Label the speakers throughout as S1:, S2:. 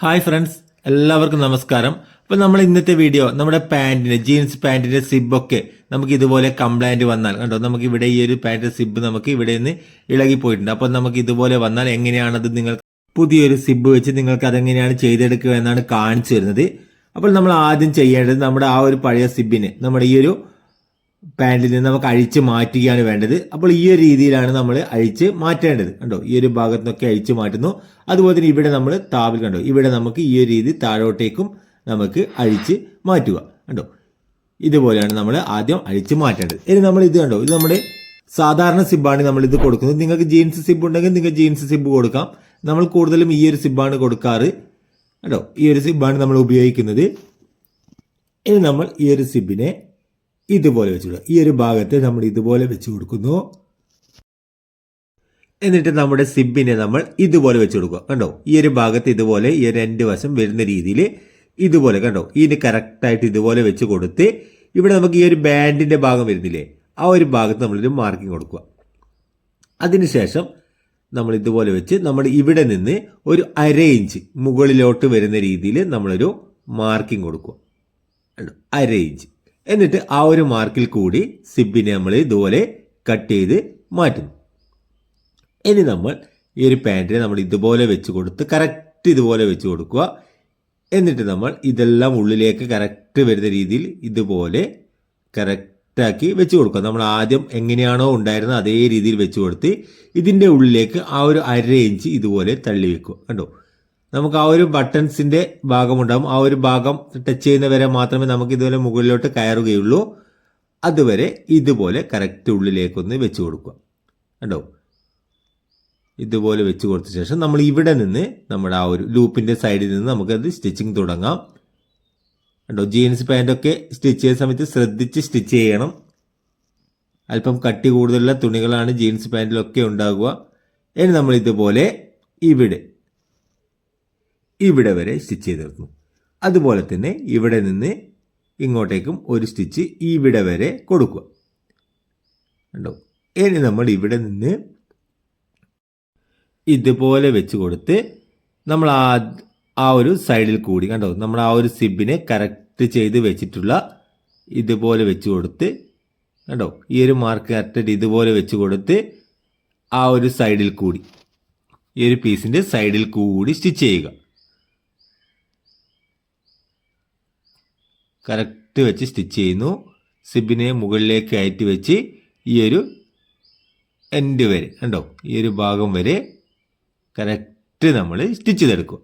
S1: Hi friends എല്ലാവർക്കും നമസ്കാരം. അപ്പോൾ നമ്മൾ ഇന്നത്തെ വീഡിയോ നമ്മുടെ പാന്റിന് ജീൻസ് പാന്റിന്റെ സിബൊക്കെ നമുക്ക് ഇതുപോലെ കംപ്ലൈന്റ് വന്നാൽ കണ്ടോ? നമുക്ക് ഇവിടെ ഈ ഒരു പാന്റ് സിബ് നമുക്ക് ഇവിടെ നിന്ന് ഇളകിപ്പോയിട്ടുണ്ട്. അപ്പോൾ നമുക്ക് ഇതുപോലെ വന്നാൽ എങ്ങനെയാണത് നിങ്ങൾ പുതിയൊരു സിബ് വെച്ച് നിങ്ങൾക്ക് അതെങ്ങനെയാണ് ചെയ്തെടുക്കുക എന്നാണ് കാണിച്ചു തരുന്നത്. അപ്പോൾ നമ്മൾ ആദ്യം ചെയ്യേണ്ടത് നമ്മുടെ ആ ഒരു പഴയ സിബിന് നമ്മുടെ ഈ ഒരു പാന്റിൽ നിന്ന് നമുക്ക് അഴിച്ച് മാറ്റുകയാണ് വേണ്ടത്. അപ്പോൾ ഈ ഒരു രീതിയിലാണ് നമ്മൾ അഴിച്ച് മാറ്റേണ്ടത്. കണ്ടോ? ഈ ഒരു ഭാഗത്തു നിന്നൊക്കെ അഴിച്ച് മാറ്റുന്നു. അതുപോലെ തന്നെ ഇവിടെ നമ്മൾ താവിൽ കണ്ടോ? ഇവിടെ നമുക്ക് ഈ ഒരു രീതി താഴോട്ടേക്കും നമുക്ക് അഴിച്ച് മാറ്റുക. കണ്ടോ? ഇതുപോലെയാണ് നമ്മൾ ആദ്യം അഴിച്ച് മാറ്റേണ്ടത്. ഇനി നമ്മൾ ഇത് കണ്ടോ? ഇത് നമ്മുടെ സാധാരണ സിബാണ് നമ്മൾ ഇത് കൊടുക്കുന്നത്. നിങ്ങൾക്ക് ജീൻസ് സിബ് ഉണ്ടെങ്കിൽ നിങ്ങൾക്ക് ജീൻസ് സിബ് കൊടുക്കാം. നമ്മൾ കൂടുതലും ഈ ഒരു സിബാണ് കൊടുക്കാറ്. കേട്ടോ ഈ ഒരു സിബാണ് നമ്മൾ ഉപയോഗിക്കുന്നത്. ഇനി നമ്മൾ ഈ ഒരു സിബിനെ ഇതുപോലെ വെച്ച് കൊടുക്കുക ഈ ഒരു ഭാഗത്ത് നമ്മൾ ഇതുപോലെ വെച്ച് കൊടുക്കുന്നു. എന്നിട്ട് നമ്മുടെ സിബിനെ നമ്മൾ ഇതുപോലെ വെച്ച് കൊടുക്കുക. കണ്ടോ? ഈ ഒരു ഭാഗത്ത് ഇതുപോലെ ഈ രണ്ട് വശം വരുന്ന രീതിയിൽ ഇതുപോലെ കണ്ടോ? ഇതിന് കറക്റ്റായിട്ട് ഇതുപോലെ വെച്ച് കൊടുത്ത് ഇവിടെ നമുക്ക് ഈ ഒരു ബാൻഡിന്റെ ഭാഗം വരുന്നില്ലേ? ആ ഒരു ഭാഗത്ത് നമ്മളൊരു മാർക്കിംഗ് കൊടുക്കുക. അതിനുശേഷം നമ്മൾ ഇതുപോലെ വെച്ച് നമ്മൾ ഇവിടെ നിന്ന് ഒരു അര ഇഞ്ച് മുകളിലോട്ട് വരുന്ന രീതിയിൽ നമ്മളൊരു മാർക്കിംഗ് കൊടുക്കുക? അര ഇഞ്ച്. എന്നിട്ട് ആ ഒരു മാർക്കിൽ കൂടി സിബിനെ നമ്മൾ ഇതുപോലെ കട്ട് ചെയ്ത് മാറ്റുന്നു. ഇനി നമ്മൾ ഈ ഒരു പാന്റിനെ നമ്മൾ ഇതുപോലെ വെച്ച് കൊടുത്ത് കറക്റ്റ് ഇതുപോലെ വെച്ച് കൊടുക്കുക. എന്നിട്ട് നമ്മൾ ഇതെല്ലാം ഉള്ളിലേക്ക് കറക്റ്റ് വരുന്ന രീതിയിൽ ഇതുപോലെ കറക്റ്റാക്കി വെച്ച് കൊടുക്കുക. നമ്മൾ ആദ്യം എങ്ങനെയാണോ ഉണ്ടായിരുന്നത് അതേ രീതിയിൽ വെച്ച് കൊടുത്ത് ഇതിന്റെ ഉള്ളിലേക്ക് ആ ഒരു അര ഇഞ്ച് ഇതുപോലെ തള്ളി വെക്കുക. കണ്ടോ? നമുക്ക് ആ ഒരു ബട്ടൺസിന്റെ ഭാഗം ഉണ്ടാവും ആ ഒരു ഭാഗം ടച്ച് ചെയ്യുന്നവരെ മാത്രമേ നമുക്ക് ഇതുപോലെ മുകളിലോട്ട് കയറുകയുള്ളൂ. അതുവരെ ഇതുപോലെ കറക്റ്റ് ഉള്ളിലേക്കൊന്ന് വെച്ച് കൊടുക്കുക. കണ്ടോ? ഇതുപോലെ വെച്ച് കൊടുത്ത ശേഷം നമ്മൾ ഇവിടെ നിന്ന് നമ്മുടെ ആ ഒരു ലൂപ്പിന്റെ സൈഡിൽ നിന്ന് നമുക്കത് സ്റ്റിച്ചിങ് തുടങ്ങാം. കണ്ടോ? ജീൻസ് പാന്റൊക്കെ സ്റ്റിച്ച് ചെയ്യുന്ന സമയത്ത് ശ്രദ്ധിച്ച് സ്റ്റിച്ച് ചെയ്യണം. അല്പം കട്ടി കൂടുതലുള്ള തുണികളാണ് ജീൻസ് പാന്റിലൊക്കെ ഉണ്ടാകുക ഇനി നമ്മൾ ഇതുപോലെ ഇവിടെ ഇവിടെ വരെ സ്റ്റിച്ച് ചെയ്തിരുന്നു അതുപോലെ തന്നെ ഇവിടെ നിന്ന് ഇങ്ങോട്ടേക്കും ഒരു സ്റ്റിച്ച് ഇവിടെ വരെ കൊടുക്കുക. കണ്ടോ? ഇനി നമ്മൾ ഇവിടെ നിന്ന് ഇതുപോലെ വെച്ച് കൊടുത്ത് നമ്മൾ ആ ആ ഒരു സൈഡിൽ കൂടി കണ്ടോ? നമ്മൾ ആ ഒരു സിബിനെ കറക്റ്റ് ചെയ്ത് വെച്ചിട്ടുള്ള ഇതുപോലെ വെച്ച് കൊടുത്ത് കണ്ടോ? ഈ ഒരു മാർക്ക് കറക്റ്റ് ഇതുപോലെ വെച്ച് കൊടുത്ത് ആ ഒരു സൈഡിൽ കൂടി ഈ ഒരു പീസിന്റെ സൈഡിൽ കൂടി സ്റ്റിച്ച് ചെയ്യുക. കറക്റ്റ് വെച്ച് സ്റ്റിച്ച് ചെയ്യുന്നു. സിബിനെ മുകളിലേക്ക് കയറ്റി വെച്ച് ഈ ഒരു എൻഡ് വരെ കണ്ടോ? ഈ ഒരു ഭാഗം വരെ കറക്റ്റ് നമ്മൾ സ്റ്റിച്ച് ചെയ്തെടുക്കും.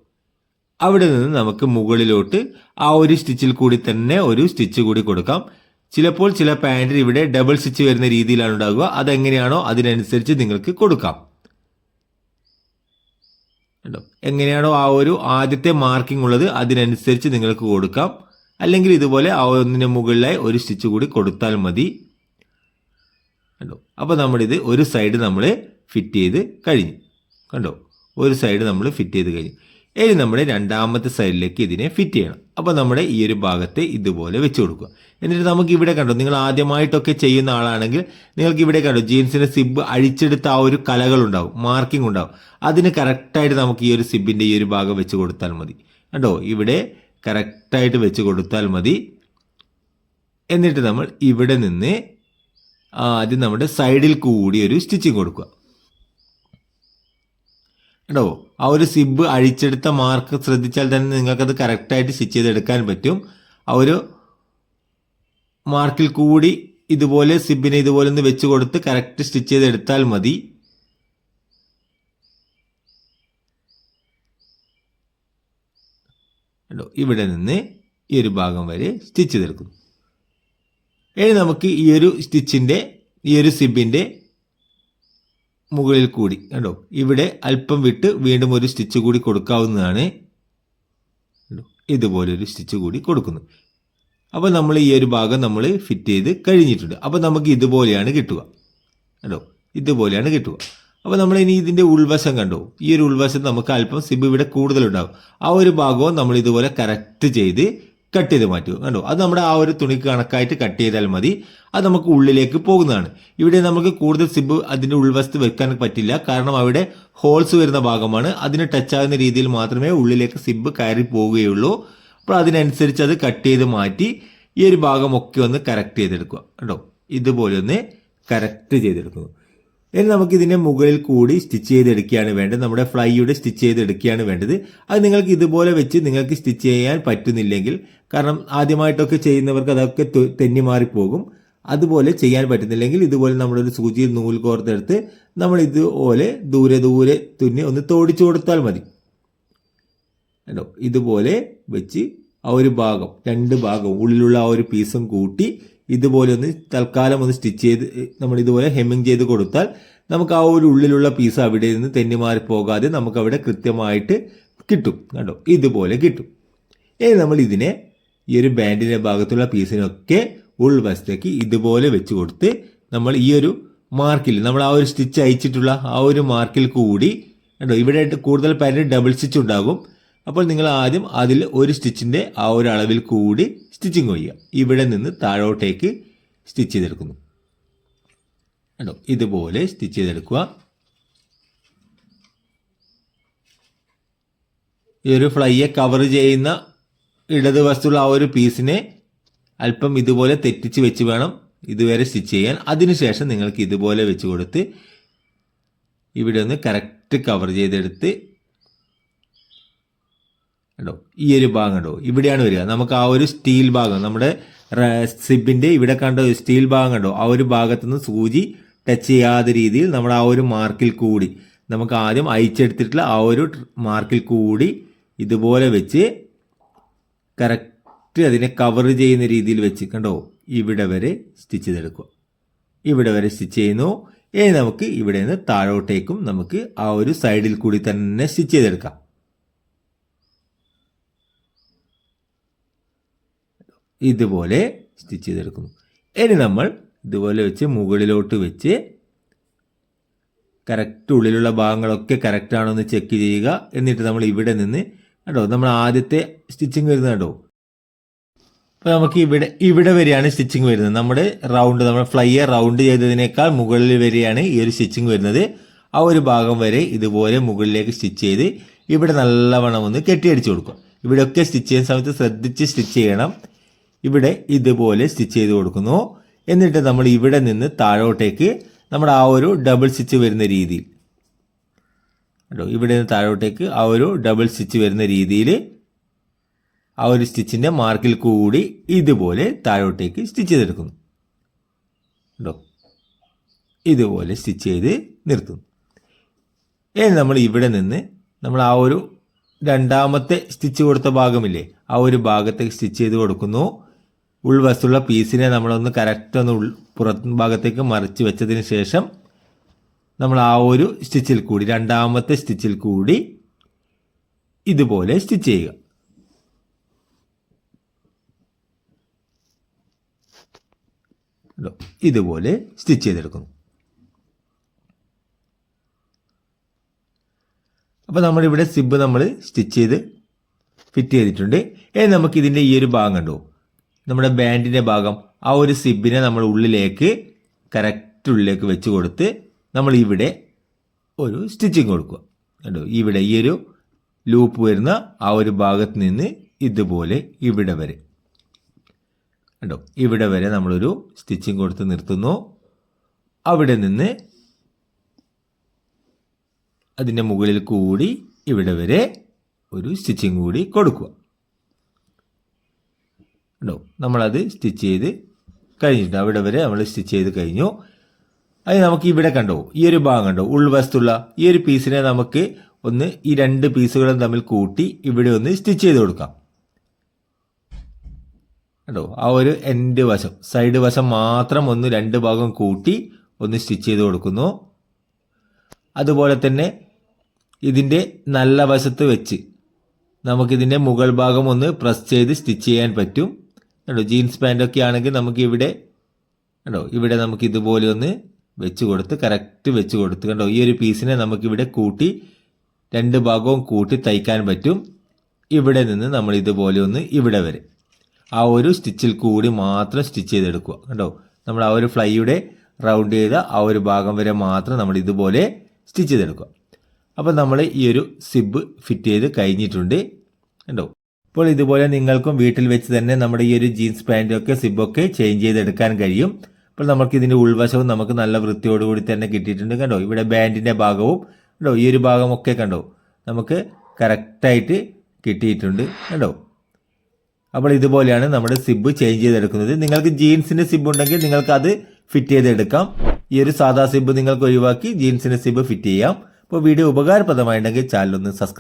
S1: അവിടെ നിന്ന് നമുക്ക് മുകളിലോട്ട് ആ ഒരു സ്റ്റിച്ചിൽ കൂടി തന്നെ ഒരു സ്റ്റിച്ച് കൂടി കൊടുക്കാം. ചിലപ്പോൾ ചില പാന്റിൽ ഇവിടെ ഡബിൾ സ്റ്റിച്ച് വരുന്ന രീതിയിലാണ് ഉണ്ടാകുക അതെങ്ങനെയാണോ അതിനനുസരിച്ച് നിങ്ങൾക്ക് കൊടുക്കാം. എങ്ങനെയാണോ ആ ഒരു ആദ്യത്തെ മാർക്കിംഗ് ഉള്ളത് അതിനനുസരിച്ച് നിങ്ങൾക്ക് കൊടുക്കാം. അല്ലെങ്കിൽ ഇതുപോലെ ആ ഒന്നിന് മുകളിലായി ഒരു സ്റ്റിച്ച് കൂടി കൊടുത്താൽ മതി. കണ്ടോ? അപ്പോൾ നമ്മളിത് ഒരു സൈഡ് നമ്മൾ ഫിറ്റ് ചെയ്ത് കഴിഞ്ഞു. കണ്ടോ? ഒരു സൈഡ് നമ്മൾ ഫിറ്റ് ചെയ്ത് കഴിഞ്ഞു. ഇനി നമ്മുടെ രണ്ടാമത്തെ സൈഡിലേക്ക് ഇതിനെ ഫിറ്റ് ചെയ്യണം. അപ്പോൾ നമ്മുടെ ഈ ഒരു ഭാഗത്തെ ഇതുപോലെ വെച്ച് കൊടുക്കുക. എന്നിട്ട് നമുക്ക് ഇവിടെ കണ്ടോ നിങ്ങൾ ആദ്യമായിട്ടൊക്കെ ചെയ്യുന്ന ആളാണെങ്കിൽ നിങ്ങൾക്ക് ഇവിടെ കണ്ടോ ജീൻസിന്റെ സിബ് അഴിച്ചെടുത്ത ആ ഒരു കലകളുണ്ടാവും മാർക്കിംഗ് ഉണ്ടാവും. അതിന് കറക്റ്റായിട്ട് നമുക്ക് ഈ ഒരു സിബിന്റെ ഈ ഒരു ഭാഗം വെച്ച് കൊടുത്താൽ മതി. കണ്ടോ? ഇവിടെ കറക്റ്റായിട്ട് വെച്ച് കൊടുത്താൽ മതി. എന്നിട്ട് നമ്മൾ ഇവിടെ നിന്ന് ആദ്യം നമ്മുടെ സൈഡിൽ കൂടി ഒരു സ്റ്റിച്ചിങ് കൊടുക്കുക. കേട്ടോ ആ ഒരു സിബ് അഴിച്ചെടുത്ത മാർക്ക് ശ്രദ്ധിച്ചാൽ തന്നെ നിങ്ങൾക്കത് കറക്റ്റായിട്ട് സ്റ്റിച്ച് ചെയ്തെടുക്കാൻ പറ്റും. ആ ഒരു മാർക്കിൽ കൂടി ഇതുപോലെ സിബിനെ ഇതുപോലെ ഒന്ന് വെച്ച് കൊടുത്ത് കറക്റ്റ് സ്റ്റിച്ച് ചെയ്തെടുത്താൽ മതി. കണ്ടോ? ഇവിടെ നിന്ന് ഈ ഒരു ഭാഗം വരെ സ്റ്റിച്ച് തീർക്കുന്നു. ഇനി നമുക്ക് ഈ ഒരു സ്റ്റിച്ചിന്റെ ഈ ഒരു സിബിന്റെ മുകളിൽ കൂടി കണ്ടോ? ഇവിടെ അല്പം വിട്ട് വീണ്ടും ഒരു സ്റ്റിച്ച് കൂടി കൊടുക്കാവുന്നതാണ്. കണ്ടോ? ഇതുപോലെ ഒരു സ്റ്റിച്ച് കൂടി കൊടുക്കുന്നു. അപ്പോൾ നമ്മൾ ഈ ഒരു ഭാഗം നമ്മൾ ഫിറ്റ് ചെയ്ത് കഴിഞ്ഞിട്ടുണ്ട്. അപ്പോൾ നമുക്ക് ഇതുപോലെയാണ് കിട്ടുക. കണ്ടോ? ഇതുപോലെയാണ് കിട്ടുക. അപ്പോൾ നമ്മൾ ഇനി ഇതിന്റെ ഉൾവശം കണ്ടു. ഈ ഒരു ഉൾവശം നമുക്ക് അല്പം സിബ് ഇവിടെ കൂടുതലുണ്ടാകും ആ ഒരു ഭാഗവും നമ്മൾ ഇതുപോലെ കറക്റ്റ് ചെയ്ത് കട്ട് ചെയ്ത് മാറ്റുക കണ്ടോ? അത് നമ്മുടെ ആ ഒരു തുണിക്ക് കണക്കായിട്ട് കട്ട് ചെയ്താൽ മതി. അത് നമുക്ക് ഉള്ളിലേക്ക് പോകുന്നതാണ്. ഇവിടെ നമുക്ക് കൂടുതൽ സിബ് അതിന്റെ ഉൾവശത്ത് വെക്കാൻ പറ്റില്ല. കാരണം അവിടെ ഹോൾസ് വരുന്ന ഭാഗമാണ്. അതിന് ടച്ച് ആകുന്ന രീതിയിൽ മാത്രമേ ഉള്ളിലേക്ക് സിബ് കയറി പോവുകയുള്ളൂ. അപ്പോൾ അതിനനുസരിച്ച് അത് കട്ട് ചെയ്ത് മാറ്റി ഈ ഒരു ഭാഗമൊക്കെ ഒന്ന് കറക്റ്റ് ചെയ്തെടുക്കുക. കണ്ടോ? ഇതുപോലെ ഒന്ന് കറക്റ്റ് ചെയ്തെടുക്കുന്നു. ഇനി നമുക്ക് ഇതിന്റെ മുകളിൽ കൂടി സ്റ്റിച്ച് ചെയ്തെടുക്കുകയാണ് വേണ്ടത്. നമ്മുടെ ഫ്ലൈയുടെ സ്റ്റിച്ച് ചെയ്തെടുക്കുകയാണ് വേണ്ടത്. അത് നിങ്ങൾക്ക് ഇതുപോലെ വെച്ച് നിങ്ങൾക്ക് സ്റ്റിച്ച് ചെയ്യാൻ പറ്റുന്നില്ലെങ്കിൽ കാരണം ആദ്യമായിട്ടൊക്കെ ചെയ്യുന്നവർക്ക് അതൊക്കെ തെന്നി മാറിപ്പോകും. അതുപോലെ ചെയ്യാൻ പറ്റുന്നില്ലെങ്കിൽ ഇതുപോലെ നമ്മളൊരു സൂചിയിൽ നൂൽ കോർത്തെടുത്ത് നമ്മൾ ഇതുപോലെ ദൂരെ ദൂരെ തുന്നി ഒന്ന് തോടിച്ചു കൊടുത്താൽ മതി. കണ്ടോ? ഇതുപോലെ വെച്ച് ആ ഒരു ഭാഗം രണ്ട് ഭാഗം ഉള്ളിലുള്ള ആ ഒരു പീസും കൂട്ടി ഇതുപോലെ ഒന്ന് തൽക്കാലം ഒന്ന് സ്റ്റിച്ച് ചെയ്ത് നമ്മൾ ഇതുപോലെ ഹെമ്മിങ് ചെയ്ത് കൊടുത്താൽ നമുക്ക് ആ ഒരു ഉള്ളിലുള്ള പീസ് അവിടെ നിന്ന് തെന്നി മാറി പോകാതെ നമുക്ക് അവിടെ കൃത്യമായിട്ട് കിട്ടും. കണ്ടോ? ഇതുപോലെ കിട്ടും. ഇനി നമ്മൾ ഇതിനെ ഈ ഒരു ബാൻഡിന്റെ ഭാഗത്തുള്ള പീസിനൊക്കെ ഉൾവശത്തേക്ക് ഇതുപോലെ വെച്ച് കൊടുത്ത് നമ്മൾ ഈ ഒരു മാർക്കിൽ നമ്മൾ ആ ഒരു സ്റ്റിച്ച് അയച്ചിട്ടുള്ള ആ ഒരു മാർക്കിൽ കൂടി കണ്ടോ? ഇവിടെ കൂടുതൽ പാന്റ് ഡബിൾ സ്റ്റിച്ച് ഉണ്ടാകും. അപ്പോൾ നിങ്ങൾ ആദ്യം അതിൽ ഒരു സ്റ്റിച്ചിന്റെ ആ ഒരു അളവിൽ കൂടി സ്റ്റിച്ചിങ് ചെയ്യുക. ഇവിടെ നിന്ന് താഴോട്ടേക്ക് സ്റ്റിച്ച് ചെയ്തെടുക്കുന്നു. കണ്ടോ? ഇതുപോലെ സ്റ്റിച്ച് ചെയ്തെടുക്കുക. ഈ ഒരു ഫ്ലൈയെ കവർ ചെയ്യുന്ന ഇടതുവശത്തുള്ള ആ ഒരു പീസിനെ അല്പം ഇതുപോലെ തെറ്റിച്ച് വെച്ച് വേണം ഇതുവരെ സ്റ്റിച്ച് ചെയ്യാൻ. അതിനുശേഷം നിങ്ങൾക്ക് ഇതുപോലെ വെച്ച് കൊടുത്ത് ഇവിടെ ഒന്ന് കറക്റ്റ് കവർ ചെയ്തെടുത്ത് കണ്ടോ? ഈ ഒരു ഭാഗം കണ്ടോ? ഇവിടെയാണ് വരിക. നമുക്ക് ആ ഒരു സ്റ്റീൽ ഭാഗം നമ്മുടെ സിബിന്റെ ഇവിടെ കണ്ടോ സ്റ്റീൽ ഭാഗം കണ്ടോ? ആ ഒരു ഭാഗത്തു നിന്ന് സൂചി ടച്ച് ചെയ്യാത്ത രീതിയിൽ നമ്മൾ ആ ഒരു മാർക്കിൽ കൂടി നമുക്ക് ആദ്യം അയച്ചെടുത്തിട്ടുള്ള ആ ഒരു മാർക്കിൽ കൂടി ഇതുപോലെ വെച്ച് കറക്റ്റ് അതിനെ കവർ ചെയ്യുന്ന രീതിയിൽ വെച്ച് കണ്ടോ? ഇവിടെ വരെ സ്റ്റിച്ച് ചെയ്തെടുക്കുക. ഇവിടെ വരെ സ്റ്റിച്ച് ചെയ്യുന്നു. ഇനി നമുക്ക് ഇവിടെ നിന്ന് താഴോട്ടേക്കും നമുക്ക് ആ ഒരു സൈഡിൽ കൂടി തന്നെ സ്റ്റിച്ച് ചെയ്തെടുക്കാം. ഇതുപോലെ സ്റ്റിച്ച് ചെയ്തെടുക്കുന്നു. ഇനി നമ്മൾ ഇതുപോലെ വെച്ച് മുകളിലോട്ട് വെച്ച് കറക്റ്റ് ഉള്ളിലുള്ള ഭാഗങ്ങളൊക്കെ കറക്റ്റ് ആണോ എന്ന് ചെക്ക് ചെയ്യുക എന്നിട്ട് നമ്മൾ ഇവിടെ നിന്ന് കേട്ടോ നമ്മൾ ആദ്യത്തെ സ്റ്റിച്ചിങ് വരുന്നത് കേട്ടോ അപ്പോൾ നമുക്ക് ഇവിടെ ഇവിടെ വരെയാണ് സ്റ്റിച്ചിങ് വരുന്നത്. നമ്മുടെ റൗണ്ട് നമ്മൾ ഫ്ലൈയർ റൗണ്ട് ചെയ്തതിനേക്കാൾ മുകളിൽ വരെയാണ് ഈ ഒരു സ്റ്റിച്ചിങ് വരുന്നത്. ആ ഒരു ഭാഗം വരെ ഇതുപോലെ മുകളിലേക്ക് സ്റ്റിച്ച് ചെയ്ത് ഇവിടെ നല്ലവണ്ണം ഒന്ന് കെട്ടിയടിച്ചു കൊടുക്കും ഇവിടെയൊക്കെ സ്റ്റിച്ച് ചെയ്യുന്ന സമയത്ത് ശ്രദ്ധിച്ച് സ്റ്റിച്ച് ചെയ്യണം. ഇവിടെ ഇതുപോലെ സ്റ്റിച്ച് ചെയ്ത് കൊടുക്കുന്നു. എന്നിട്ട് നമ്മൾ ഇവിടെ നിന്ന് താഴോട്ടേക്ക് നമ്മുടെ ആ ഒരു ഡബിൾ സ്റ്റിച്ച് വരുന്ന രീതിയിൽ. കേട്ടോ ഇവിടെ നിന്ന് താഴോട്ടേക്ക് ആ ഒരു ഡബിൾ സ്റ്റിച്ച് വരുന്ന രീതിയിൽ ആ ഒരു സ്റ്റിച്ചിന്റെ മാർക്കിൽ കൂടി ഇതുപോലെ താഴോട്ടേക്ക് സ്റ്റിച്ച് ചെയ്തെടുക്കുന്നു. കേട്ടോ ഇതുപോലെ സ്റ്റിച്ച് ചെയ്ത് നിർത്തുന്നു. ഇനി നമ്മൾ ഇവിടെ നിന്ന് നമ്മൾ ആ ഒരു രണ്ടാമത്തെ സ്റ്റിച്ച് കൊടുത്ത ഭാഗമില്ലേ? ആ ഒരു ഭാഗത്തേക്ക് സ്റ്റിച്ച് ചെയ്ത് കൊടുക്കുന്നു. ഉൾവശത്തുള്ള പീസിനെ നമ്മളൊന്ന് കറക്റ്റ് ഒന്ന് ഉൾ പുറത്ത് ഭാഗത്തേക്ക് മറിച്ച് വെച്ചതിന് ശേഷം നമ്മൾ ആ ഒരു സ്റ്റിച്ചിൽ കൂടി രണ്ടാമത്തെ സ്റ്റിച്ചിൽ കൂടി ഇതുപോലെ സ്റ്റിച്ച് ചെയ്യുക? ഇതുപോലെ സ്റ്റിച്ച് ചെയ്തെടുക്കുന്നു. അപ്പോൾ നമ്മളിവിടെ സിബ് നമ്മൾ സ്റ്റിച്ച് ചെയ്ത് ഫിറ്റ് ചെയ്തിട്ടുണ്ട്. ഇനി നമുക്ക് ഇതിന്റെ ഈ ഒരു ഭാഗം കണ്ടോ. നമ്മുടെ ബാൻഡിന്റെ ഭാഗം ആ ഒരു സിബിനെ നമ്മൾ ഉള്ളിലേക്ക് കറക്റ്റ് ഉള്ളിലേക്ക് വെച്ച് കൊടുത്ത് നമ്മൾ ഇവിടെ ഒരു സ്റ്റിച്ചിങ് കൊടുക്കുക. കേട്ടോ ഇവിടെ ഈ ഒരു ലൂപ്പ് വരുന്ന ആ ഒരു ഭാഗത്ത് നിന്ന് ഇതുപോലെ ഇവിടെ വരെ. കേട്ടോ ഇവിടെ വരെ നമ്മളൊരു സ്റ്റിച്ചിങ് കൊടുത്ത് നിർത്തുന്നു. അവിടെ നിന്ന് അതിന്റെ മുകളിൽ കൂടി ഇവിടെ വരെ ഒരു സ്റ്റിച്ചിങ് കൂടി കൊടുക്കുക. കണ്ടോ? നമ്മളത് സ്റ്റിച്ച് ചെയ്ത് കഴിഞ്ഞിട്ടുണ്ട്. അവിടെ വരെ നമ്മൾ സ്റ്റിച്ച് ചെയ്ത് കഴിഞ്ഞു. അത് നമുക്ക് ഇവിടെ കണ്ടോ? ഈ ഒരു ഭാഗം കണ്ടോ? ഉൾവശത്തുള്ള ഈ ഒരു പീസിനെ നമുക്ക് ഒന്ന് ഈ രണ്ട് പീസുകളും തമ്മിൽ കൂട്ടി ഇവിടെ ഒന്ന് സ്റ്റിച്ച് ചെയ്ത് കൊടുക്കാം. കണ്ടോ? ആ ഒരു എൻഡ് വശം സൈഡ് വശം മാത്രം ഒന്ന് രണ്ട് ഭാഗം കൂട്ടി ഒന്ന് സ്റ്റിച്ച് ചെയ്ത് കൊടുക്കുന്നു. അതുപോലെ തന്നെ ഇതിന്റെ നല്ല വശത്ത് വെച്ച് നമുക്കിതിന്റെ മുകൾ ഭാഗം ഒന്ന് പ്രസ് ചെയ്ത് സ്റ്റിച്ച് ചെയ്യാൻ പറ്റും. കണ്ടോ ജീൻസ് പാന്റൊക്കെ ആണെങ്കിൽ നമുക്ക് ഇവിടെ കണ്ടോ ഇവിടെ നമുക്ക് ഇതുപോലെ ഒന്ന് വെച്ച് കൊടുത്ത് കറക്റ്റ് വെച്ച് കൊടുത്ത് കണ്ടോ ഈ ഒരു പീസിനെ നമുക്കിവിടെ കൂട്ടി രണ്ട് ഭാഗവും കൂട്ടി തയ്ക്കാൻ പറ്റും. ഇവിടെ നിന്ന് നമ്മൾ ഇതുപോലെ ഒന്ന് ഇവിടെ വരെ. ആ ഒരു സ്റ്റിച്ചിൽ കൂടി മാത്രം സ്റ്റിച്ച് ചെയ്തെടുക്കുക കണ്ടോ. നമ്മൾ ആ ഒരു ഫ്ലൈയുടെ റൗണ്ട് ചെയ്ത ആ ഒരു ഭാഗം വരെ മാത്രം നമ്മൾ ഇതുപോലെ സ്റ്റിച്ച് ചെയ്തെടുക്കുക. അപ്പോൾ നമ്മൾ ഈ ഒരു സിബ് ഫിറ്റ് ചെയ്ത് കഴിഞ്ഞിട്ടുണ്ട് കണ്ടോ. ഇപ്പോൾ ഇതുപോലെ നിങ്ങൾക്കും വീട്ടിൽ വെച്ച് തന്നെ നമ്മുടെ ഈ ഒരു ജീൻസ് പാന്റൊക്കെ സിബൊക്കെ ചേഞ്ച് ചെയ്തെടുക്കാൻ കഴിയും. അപ്പോൾ നമുക്ക് ഇതിന്റെ ഉൾവശവും നമുക്ക് നല്ല വൃത്തിയോടുകൂടി തന്നെ കിട്ടിയിട്ടുണ്ട്. കണ്ടോ? ഇവിടെ ബാൻഡിന്റെ ഭാഗവും കണ്ടോ? ഈ ഒരു ഭാഗമൊക്കെ കണ്ടോ? നമുക്ക് കറക്റ്റായിട്ട് കിട്ടിയിട്ടുണ്ട്. കണ്ടോ? അപ്പോൾ ഇതുപോലെയാണ് നമ്മുടെ സിബ് ചേഞ്ച് ചെയ്തെടുക്കുന്നത്. നിങ്ങൾക്ക് ജീൻസിന്റെ സിബ് ഉണ്ടെങ്കിൽ നിങ്ങൾക്ക് അത് ഫിറ്റ് ചെയ്തെടുക്കാം. ഈ ഒരു സാധാ സിബ് നിങ്ങൾക്ക് ഒഴിവാക്കി ജീൻസിന്റെ സിബ് ഫിറ്റ് ചെയ്യാം. അപ്പോൾ വീഡിയോ ഉപകാരപ്രദമായിട്ടുണ്ടെങ്കിൽ ചാനൽ ഒന്ന് സബ്സ്ക്രൈബ്